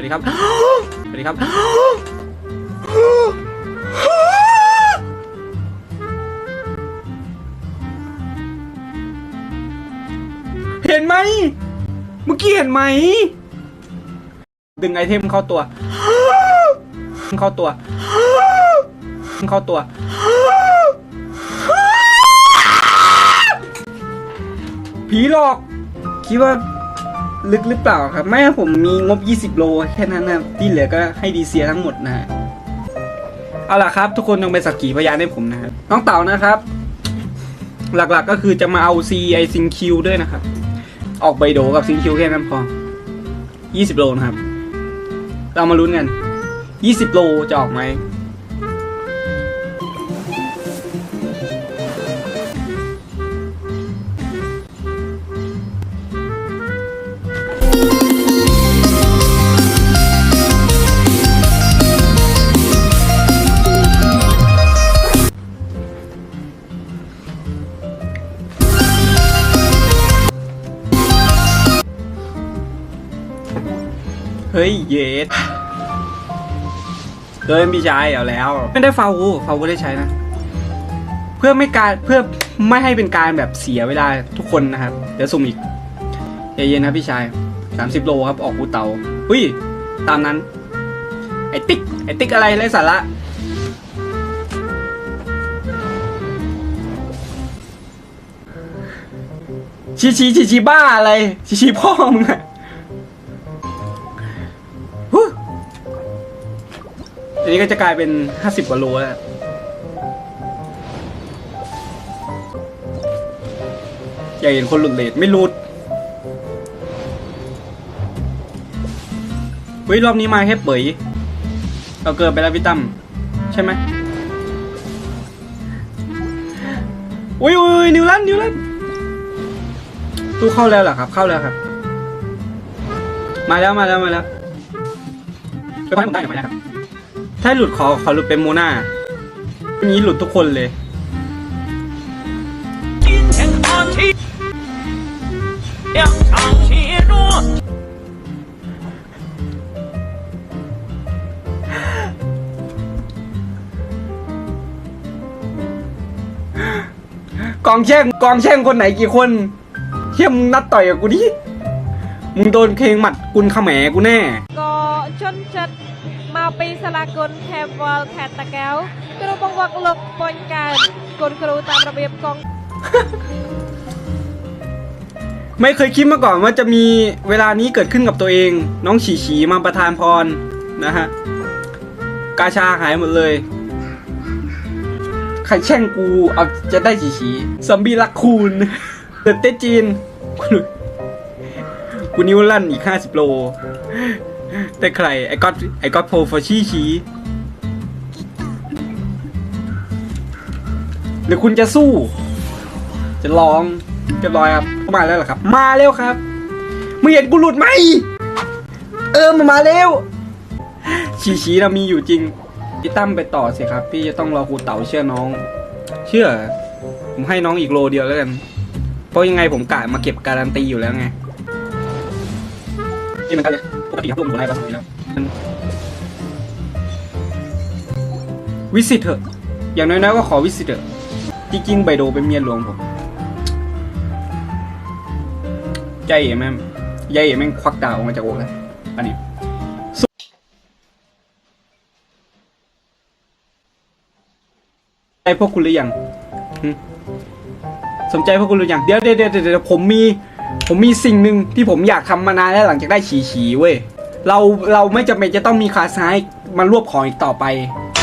วัสดีครับ สวัสดีครับ เห็นไหม เมื่อกี้เห็นไหม ดึงไอเทมเข้าตัว เข้าตัว เข้าตัวผีหลอก คิดว่า ลึกหรือเปล่าครับ ไม่ผมมีงบ 20 โลแค่นั้นนะที่เหลือก็ให้ดีเซียทั้งหมดนะฮะเอาล่ะครับ ทุกคนต้องเป็นสักขีพยานให้ผมนะครับน้องเต่านะครับ หลักๆก็คือจะมาเอาซีไอซิงคิวด้วยนะครับ ออกใบโดกับซิงคิวแค่นั้นพอ 20 โลนะครับ เรามาลุ้นกัน 20 โลจะออกไหม ยเยสเดินพี่ชายเอาแล้ว ไม่ได้ฟาวฟาวได้ใช้นะ เพื่อไม่การเพื่อไม่ให้เป็นการแบบเสียเวลาทุกคนนะครับ เดี๋ยวสุ่มอีกใจเย็นครับพี่ชาย30โลครับออกกูเตาหุ้ย ตามนั้น ไอติ๊กไอติ๊กอะไรไรสาระชีชีชีชีบ้าอะไรชีชีพ่อมึงอะ ทีนี้ก็จะกลายเป็นห้าสิบกว่าโลแล้วอยากเห็นคนหลุดเลทไม่หลุดเฮ้ยรอบนี้มาแค่เป๋ยเราเกินไปแล้วพี่ตั้มใช่ไหมอุ้ยอุ้ยนิวลันนิวลันตู้เข้าแล้วเหรอครับ เข้าแล้วครับ มาแล้วมาแล้วมาแล้วช่วยพันผมได้หน่อยนะครับ ถ้าหลุดขอขอหลุดเป็นโมนาอันนี้หลุดทุกคนเลย กองแช่งกองแช่งคนไหนกี่คนเชี่ยมนัดต่อยกับกูดิ มึงโดนเพลงหมัดกุนขแหมกูแน่ ก็ชนชัด ปีสลากลแคบวอลแคตตะแก้วกรูบังวักลกปนกันกลครูตามระเบียบกอง ไม่เคยคิดมาก่อนว่าจะมีเวลานี้เกิดขึ้นกับตัวเอง น้องฉีฉีมาประทานพรนะฮะ กาชาหายหมดเลย ใครแช่งกูเอาจะได้ฉีฉีสัมบีรักคูณเดเตจีนกูนิวลั่นอีกห้าสิบโล แต่ใคร ไอ้ก๊อตไอ้ก๊อตโพฟอชี่ชี้หรือคุณจะสู้ จะลองเรียบร้อยครับ มาแล้วเหรอครับ มาแล้วครับมึงเห็นกูหลุดไหม เออมันมาแล้วชี้ชีเรามีอยู่จริง พี่ตั้มไปต่อสิครับ พี่จะต้องรอครูเต๋าเชื่อน้อง เชื่อ ผมให้น้องอีกโลเดียวแล้วกัน เพราะยังไงผมกะมาเก็บการันตีอยู่แล้วไงนี่มันก็เลย ปกติครับลงหัวไล่ปะสมัยแล้วมันวิสิตเถอะ อย่างน้อยๆก็ขอวิสิตเถอะ จริงๆไบโดเป็นเมียหลวงผม ใจเอ๋แม่งยายเอ๋แม่งควักดาวออกมาจากอกเลยอันนี้สุใจพวกคุณหรือยังสนใจพวกคุณหรือยัง เดี๋ยวเดี๋ยวเดี๋ยวเดี๋ยวผมมี ผมมีสิ่งหนึ่งที่ผมอยากทำมานานแล้วหลังจากได้ฉีฉีเว้ยเราเราไม่จำเป็นจะต้องมีคาซ้ายมารวบของอีกต่อไป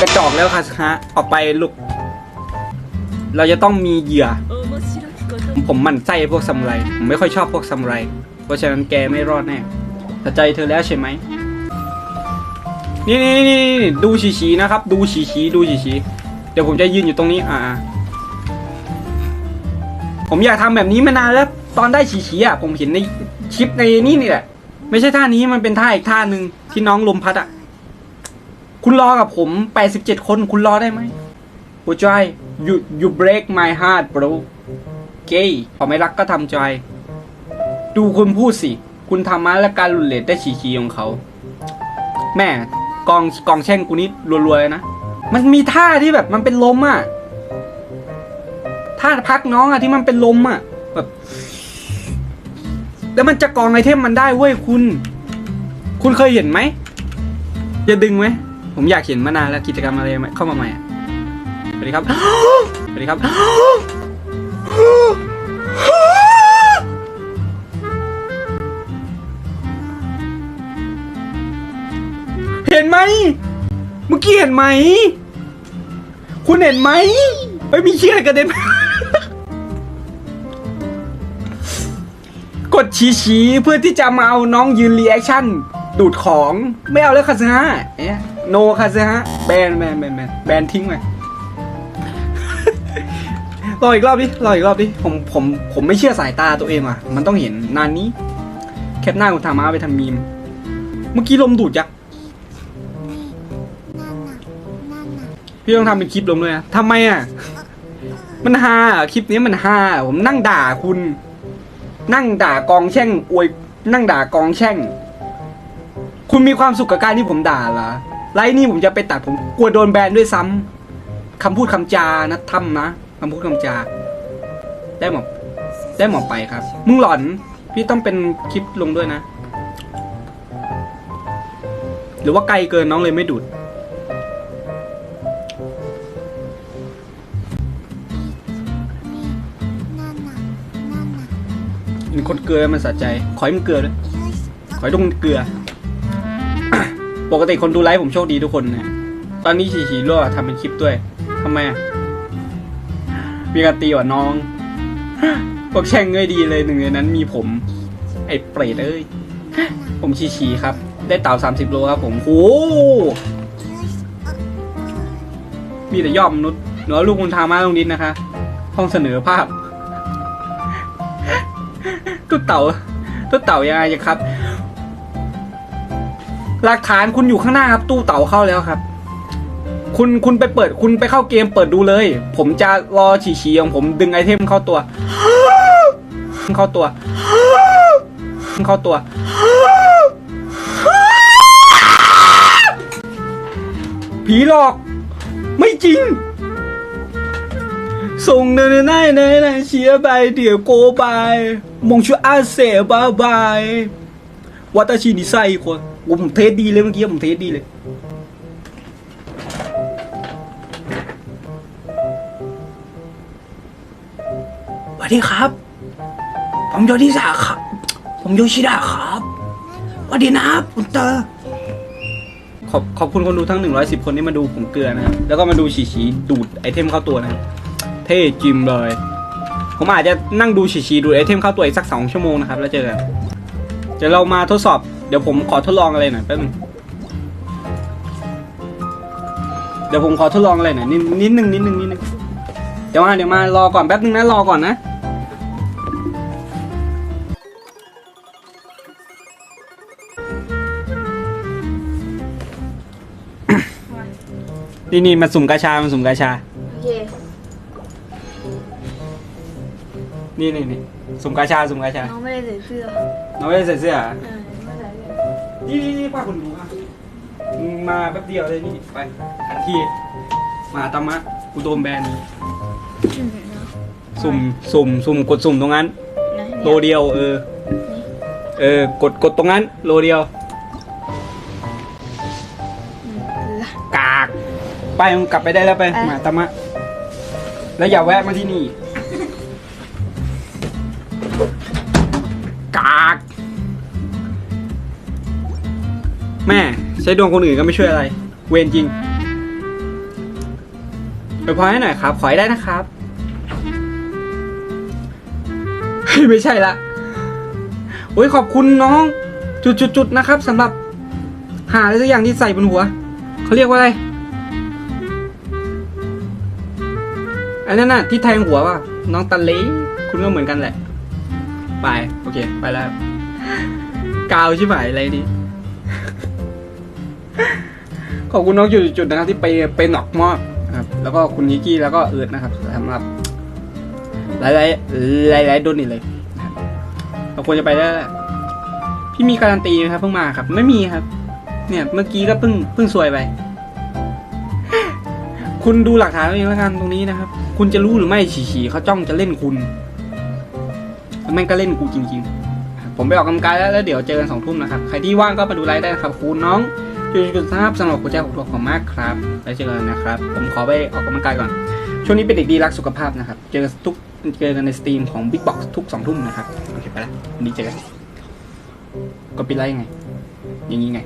กระจอกแล้วคาซ้าออกไปลูก เราจะต้องมีเหยื่อ ผมมันไส้พวกซามูไรผมไม่ค่อยชอบพวกซามูไรเพราะฉะนั้นแกไม่รอดแน่แต่ใจเธอแล้วใช่ไหมนี่นี่นี่นี่ดูฉีฉีนะครับ ดูฉีฉีดูฉีฉีเดี๋ยวผมจะยืนอยู่ตรงนี้อ่าผมอยากทำแบบนี้มานานแล้ว ตอนได้ฉีฉีอะผมเห็นในคลิปในนี่นี่แหละ ไม่ใช่ท่านี้มันเป็นท่าอีกท่าหนึ่งที่น้องลมพัดอะ คุณรอกับผม87คนคุณรอได้ไหมหัวใจ you you break my heart bro เกย์พอไม่รักก็ทำใจ ดูคุณพูดสิ คุณทำมาและการหลุดเลทได้ฉีชีของเขา แม่กองกองแช่งกูนี่รัวๆเลยนะ มันมีท่าที่แบบมันเป็นลมอะ ท่าพักน้องอะที่มันเป็นลมอะแบบ แล้วมันจะกองไอเทมมันได้เว้ยคุณ คุณเคยเห็นไหมจะดึงไหม ผมอยากเห็นมานานแล้วกิจกรรมอะไรใหม่เข้ามาใหม่อะสวัสดีครับสวัสดีครับ เห็นไหม เมื่อกี้เห็นไหม คุณเห็นไหมไม่มีเชี่ยอะไรกระเด็น กดชี้ชี้ๆเพื่อที่จะมาเอาน้องยืนรีแอคชั่นดูดของไม่เอาแล้วคาซฮะเอ๊ะโนคาซฮะแบนแบนแบนแบนแบนทิ้งไปรออีกรอบดิรออีกรอบดิผมผมผมไม่เชื่อสายตาตัวเองอะ มันต้องเห็นนานนี้ แคปหน้าคุณทามาไปทำมีม เมื่อกี้ลมดูดยักษ์พี่ต้องทำเป็นคลิปลงด้วยนะทำไมอะ มันฮาคลิปนี้มันฮาผมนั่งด่าคุณ นั่งด่ากองแช่งอวยนั่งด่ากองแช่ง คุณมีความสุขกับการที่ผมด่าเหรอไลฟ์นี่ผมจะไปตัดผมกลัวโดนแบนด้วยซ้ำคำพูดคำจานะทำนะคำพูดคำจา ได้หมดได้หมดไปครับ มึงหลอน พี่ต้องเป็นคลิปลงด้วยนะ หรือว่าไกลเกินน้องเลยไม่ดูด มีคนเกลือมันสะใจ ขอให้มันเกลือด้วยขอให้ต้องเกลือ ปกติคนดูไลฟ์ผมโชคดีทุกคนนะ ตอนนี้ฉีฉีรั่วทำเป็นคลิปด้วยทำไมอะ มีการตีว่ะน้องพวกแช่งเงยดีเลยหนึ่งในนั้นมีผม ไอ้เปรตเอ้ย ผมชีชีครับ ได้เต่าสามสิบโลครับผมโอ้มีแต่ยอดมนุษย์เหนือลูกคุณทามาตรงนี้นะคะ ห้องเสนอภาพ ตุ๊ดเต่าตุ๊ดเต่ายังไงครับ หลักฐานคุณอยู่ข้างหน้าครับ ตู้เต่าเข้าแล้วครับ คุณคุณไปเปิด คุณไปเข้าเกมเปิดดูเลย ผมจะรอฉีฉีของผมดึงไอเทมเข้าตัว เข้าตัว เข้าตัวผีหลอก ไม่จริง ส่งเนยเนยเนเนยเชียร์ไปเดี๋ยวโกบาย มงชูอาเซบายบายวัตชินิไซคนผมเทสดีเลยเมื่อกี้ผมเทสดีเลยสวัสดีครับ ผมโยชิดะครับ ผมโยชิดะครับสวัสดีนะครับคุณเตอร์ขอบขอบคุณคนดูทั้ง 110 คนที่มาดูผมเกลือนะครับ แล้วก็มาดูฉีฉีดูดไอเทมเข้าตัวนะครับ เท่จิมเลย ผมอาจจะนั่งดูฉีฉีดูไอเทมเข้าตัวอีกสักสองชั่วโมงนะครับ แล้วเจอกันเดี๋ยวเรามาทดสอบ เดี๋ยวผมขอทดลองอะไรหน่อยแป๊บนึงเดี๋ยวผมขอทดลองอะไรหน่อยนิดนิดนึงนิดนึงนิดนึงเดี๋ยวมาเดี๋ยวมารอก่อนแป๊บนึงนะรอก่อนนะนี่นี่มาสุ่มกาชามาสุ่มกาชาโอเค นี่นี่นี่สุ่มกาชาสุ่มกาชาน้องไม่ได้ใส่เสื้อน้องไม่ได้ใส่เสื้อเหรอเออไม่ใส่เสื้อนี่นี่นี่ป้าคนดูอะมึงมาแป๊บเดียวเลยนี่ไปขันทีมาตามะกูโดนแบนอืมเนาะสุ่มสุ่มสุ่มกดสุ่มตรงนั้น นะโลเดียว เออ เออกดกดตรงนั้น โลเดียว อืมเกลือ กาก ไปมึงกลับไปได้แล้วไปไปหมาตามะแล้วอย่าแวะมาที่นี่ก แม่ใช้ดวงคนอื่นก็ไม่ช่วยอะไร เวรจริงไปพอให้หน่อยครับ ขอให้ได้นะครับเฮ้ยไม่ใช่ละโอ้ยขอบคุณน้อง จุดๆๆนะครับสำหรับ หาอะไรสักอย่างที่ใส่บนหัว เขาเรียกว่าอะไรอันนั้นน่ะที่แทงหัวว่ะน้องตันเล้คุณก็เหมือนกันแหละ ไป โอเค ไปแล้ว กาวใชิบหายอะไรนี่ ขอบคุณน้องจุดๆนะครับ ที่ไปไปหนอกมากครับ แล้วก็คุณยิกกี้แล้วก็เอิร์ดนะครับสำหรับหลายๆหลายๆหลายโดนนี่เลยเราควรจะไปได้แล้วพี่มีการันตีไหมครับเพิ่งมาครับ ไม่มีครับ เนี่ย เมื่อกี้ก็เพิ่งเพิ่งซวยไปคุณดูหลักฐานเองแล้วกันตรงนี้นะครับ คุณจะรู้หรือไม่ฉีฉีเขาจ้องจะเล่นคุณแล้วแม่งก็เล่นกูจริง ๆ ผมไปออกกำลังกายแล้วแล้วเดี๋ยวเจอกันสองทุ่มนะครับ ใครที่ว่างก็มาดูไลฟ์ได้นะครับ คุณน้อง จุดๆนะครับสำหรับหัวใจของตัวของมากครับแล้วเจอกันนะครับ ผมขอไปออกกำลังกายก่อน ช่วงนี้เป็นเด็กดีรักสุขภาพนะครับ เจอกันทุกเจอกันในสตรีมของ Big Box ทุกสองทุ่มนะครับโอเคไปแล้ววันนี้เจอกันก็ปิดไลน์ยังไง อย่างนี้ไง